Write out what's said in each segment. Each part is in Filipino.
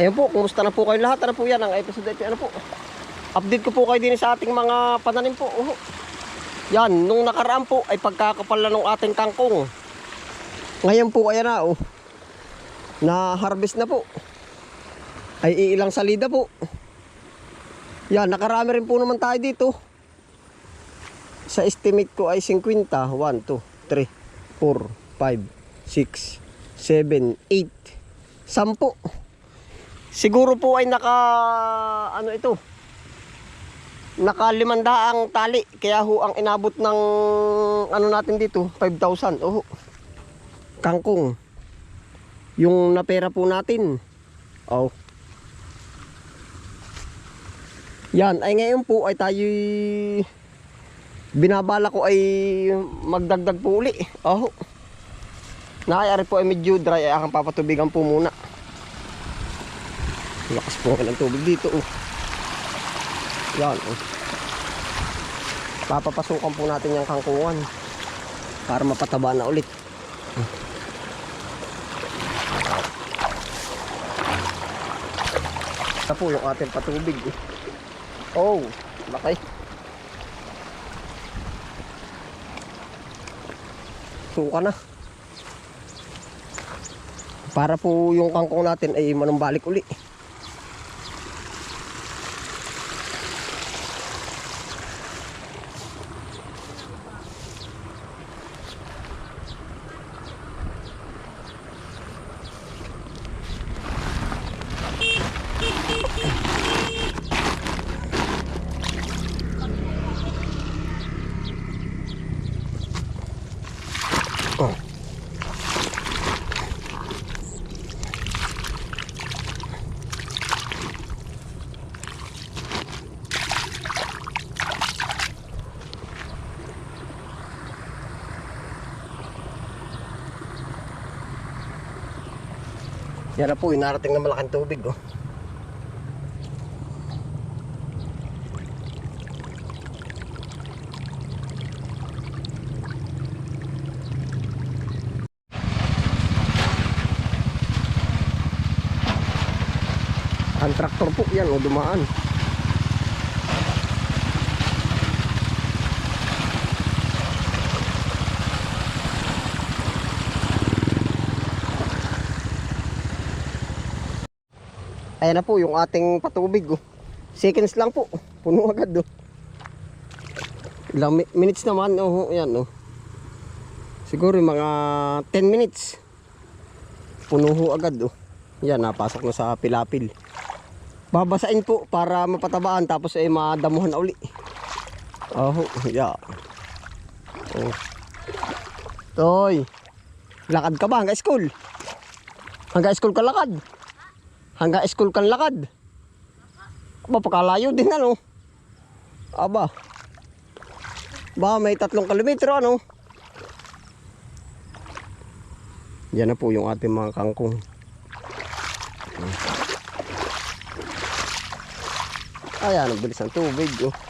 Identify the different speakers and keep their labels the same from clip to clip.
Speaker 1: Ayun po, kumusta na po kayo lahat? Ano po yan ang episode ito? Ano po? Update ko po kayo din sa ating mga pananim po. Uho. Yan, nung nakaraan po ay pagkakapal na ng ating kangkong. Ngayon po ayan na oh. Na harvest na po. Ay ilang salida po. Yan, nakarami rin po naman tayo dito. Sa estimate ko ay 50. 1, 2, 3, 4, 5, 6, 7, 8, 10. Siguro po ay naka ano ito. Naka limandaang tali kaya ho ang inabot ng ano natin dito 5,000. Oh. Kangkong. Yung napera po natin. Oh. Yan, ay ngayon po ay tayo binabala ko ay magdagdag po uli. Oh. Nakayari po ay medyo dry ay akong papatubigan po muna. Lakas po ng tubig dito. Oh. Yan. Oh. Papapasukan po natin yung kangkungan para mapataba na ulit. Ito po yung ating patubig. eh. Oh, laki. Suka na. Para po yung kangkong natin ay manumbalik uli. Yan po, inarating na malaking tubig. Oh. Ang traktor po yan, o dumaan. Ayan na po yung ating patubig. Oh. Seconds lang po. Puno agad. Oh. Ilang mi- minutes naman. Oh, ayan, oh. Siguro mga 10 minutes. Puno ho agad. Oh. Yan, napasok na sa pilapil. Babasain po para mapatabaan tapos ay madamuhan na uli. Oh, yeah. Oh. Toy. Lakad ka ba hanggang school? Hanggang school ka lakad? Hanggang school kang lakad? Aba, pakalayo din ano? Aba. Ba, may tatlong kilometro ano? Yan na po yung ating mga kangkong. Ayan, ang bilis ng tubig. Oh.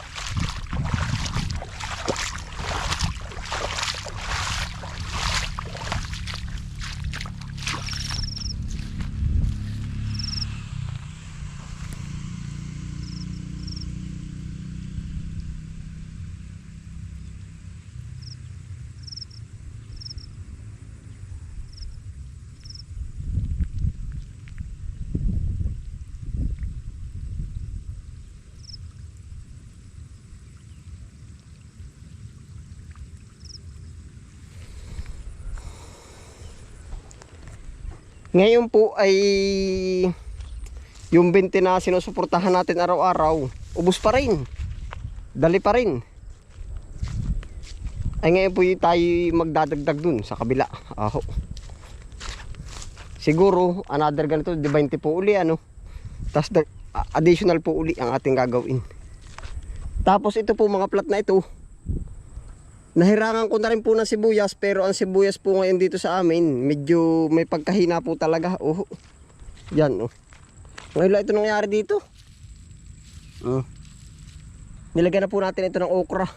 Speaker 1: Ngayon po ay yung 20 na sinusuportahan natin araw-araw, ubos pa rin. Dali pa rin. Ay ngayon po tayo magdadagdag dun sa kabila. Aho. Siguro another ganito, di 20 po uli ano. Tapos additional po uli ang ating gagawin. Tapos ito po mga plat na ito. Nahirangan ko na rin po ng sibuyas pero ang sibuyas po ngayon dito sa amin medyo may pagkahina po talaga. Oh. Yan oh. Ngayon lang ito nangyari dito. Oh. Nilagyan na po natin ito ng okra.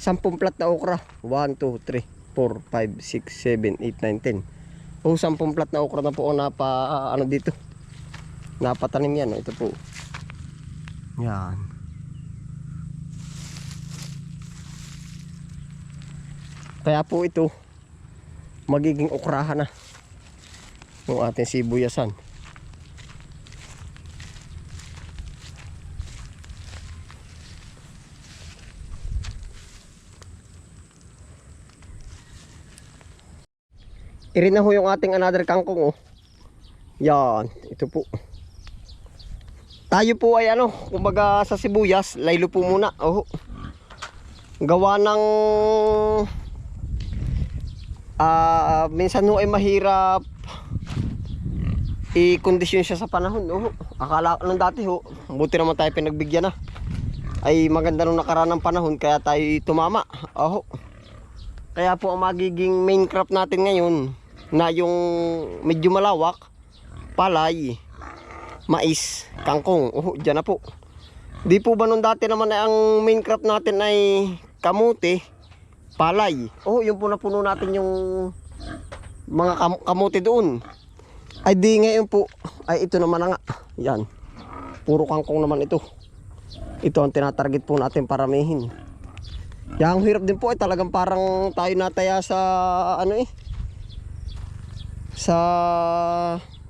Speaker 1: Sampung plat na okra. 1, 2, 3, 4, 5, 6, 7, 8, 9, 10. O sampung plat na okra na po ang napa ano dito. Napatanim yan. oh. Ito po. Yan. Kaya po ito, magiging ukrahan na yung ating sibuyasan. Irin na ho yung ating another kangkong oh. Yan, ito po. Tayo po ay ano, kumbaga sa sibuyas, laylo po muna. Oh. Gawa ng ah minsan ho ay mahirap i-kondisyon siya sa panahon. Oh. Akala nung dati ho, buti naman tayo pinagbigyan na. Ay maganda nung nakaraan ng panahon kaya tayo tumama. Oh. Kaya po ang magiging main crop natin ngayon na yung medyo malawak, palay, mais, kangkong. Oh, dyan na po. Di po ba nung dati naman ay ang main crop natin ay kamuti, palay. Oh, yung po napuno natin yung mga kam- kamuti doon. Ay di ngayon po, ay ito naman na nga. Yan. Puro kangkong naman ito. Ito ang tinatarget po natin paramihin. Yang hirap din po ay talagang parang tayo nataya sa ano eh. Sa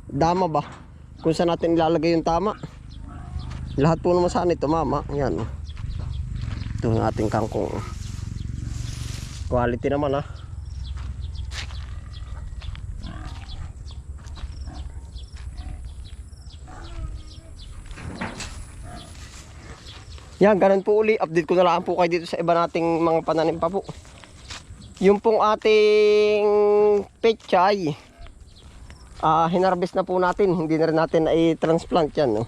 Speaker 1: dama ba? Kung saan natin ilalagay yung tama. Lahat po naman saan ito mama. Yan. Ito ang ating kangkong. Quality naman ah. Yan, ganun po uli. Update ko na lang po kayo dito sa iba nating mga pananim pa po. Yung pong ating pechay, ah hinarvest na po natin. Hindi na rin natin ay transplant yan. No?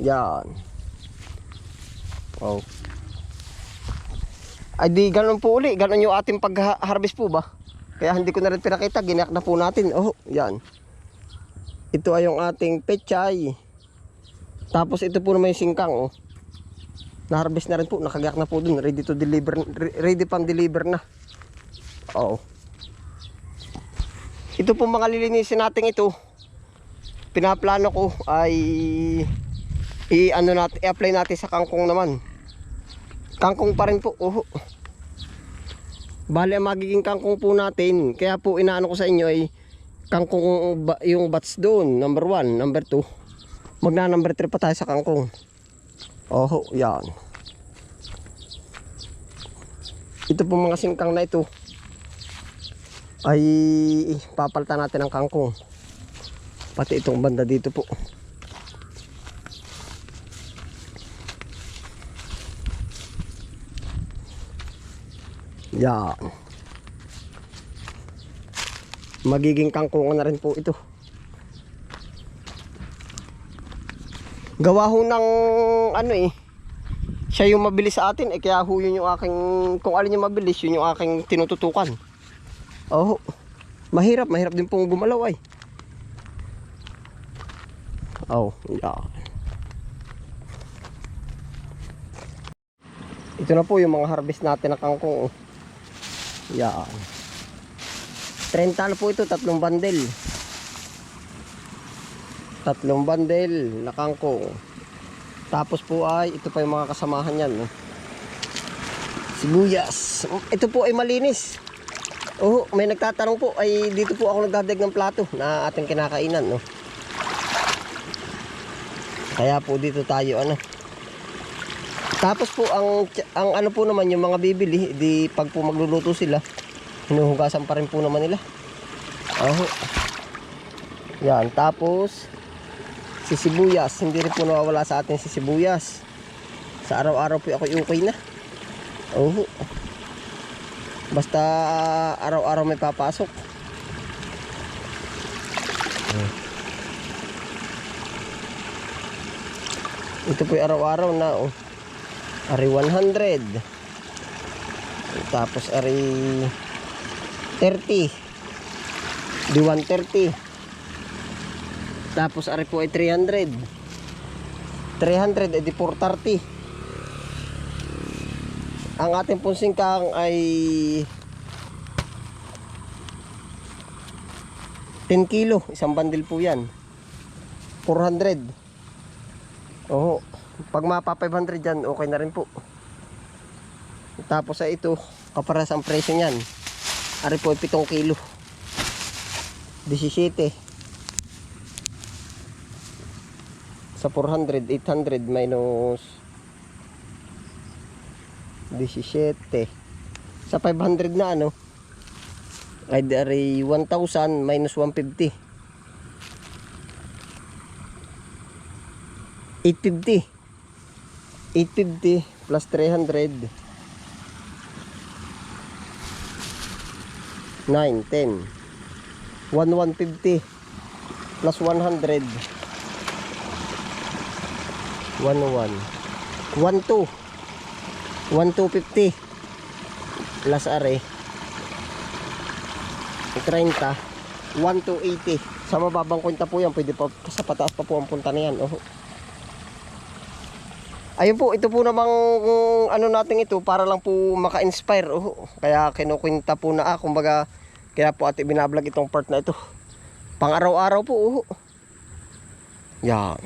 Speaker 1: Yan. Wow. Ay di ganun po uli. Ganun yung ating pag-harvest po ba? Kaya hindi ko na rin pinakita. Ginayak na po natin. Oh, yan. Ito ay yung ating pechay. Tapos ito po yung singkang. Oh. Na-harvest na rin po, nakagayak na po dun, ready to deliver, re- ready pang deliver na. Oo. Ito po mga lilinisin natin ito. Pinaplano ko ay i-ano natin, i-apply natin sa kangkong naman. Kangkong pa rin po. Oh. Bale ang magiging kangkong po natin. Kaya po inaano ko sa inyo ay kangkong yung bats doon, number 1, number 2. Magna number 3 pa tayo sa kangkong. Oh, yan. Ito po mga singkang na ito ay papalitan natin ng kangkong. Pati itong banda dito po. Yan. Magiging kangkungan na rin po ito. gawa ho ng ano eh siya yung mabilis sa atin eh kaya ho yun yung aking kung alin yung mabilis yun yung aking tinututukan oh mahirap mahirap din pong gumalaw ay oh yeah. ito na po yung mga harvest natin na kangkong oh. Yan. 30 na po ito tatlong bandel tatlong bandel na kangkong tapos po ay ito pa yung mga kasamahan yan no? sibuyas. Ito po ay malinis. Oh may nagtatanong po ay dito po ako nagdadag ng plato na ating kinakainan no? kaya po dito tayo ano tapos po ang ang ano po naman yung mga bibili di pag po magluluto sila hinuhugasan pa rin po naman nila. Oh yan tapos si sibuyas. Hindi rin po nawawala sa atin si sibuyas. Sa araw-araw po ako okay na. Oo basta araw-araw may papasok. Ito po araw-araw na oh. Ari 100 tapos ari 30 di 130 tapos ari po ay 300. 300 edi 430. Ang ating pong singkang ay 10 kilo. Isang bandil po yan. 400. Oo. Pag mapa 500 dyan, okay na rin po. Tapos ay ito, kaparas ang presyo niyan. Ari po ay 7 kilo. 17. Sa 400, 800 minus 17. Sa 500 na ano, ay dari 1,000 minus 150. 850. 850 plus 300. 9, 10. 1150 plus 100. 11. 12. 1250 plus are 30 1280 sa mababang kwenta po yan pwede pa sa pataas pa po ang punta na yan oh. Ayun po ito po namang mm, ano natin ito para lang po maka-inspire oh. kaya kinukwenta po na ah kumbaga kaya po ate binablog itong part na ito pang araw-araw po oh. yan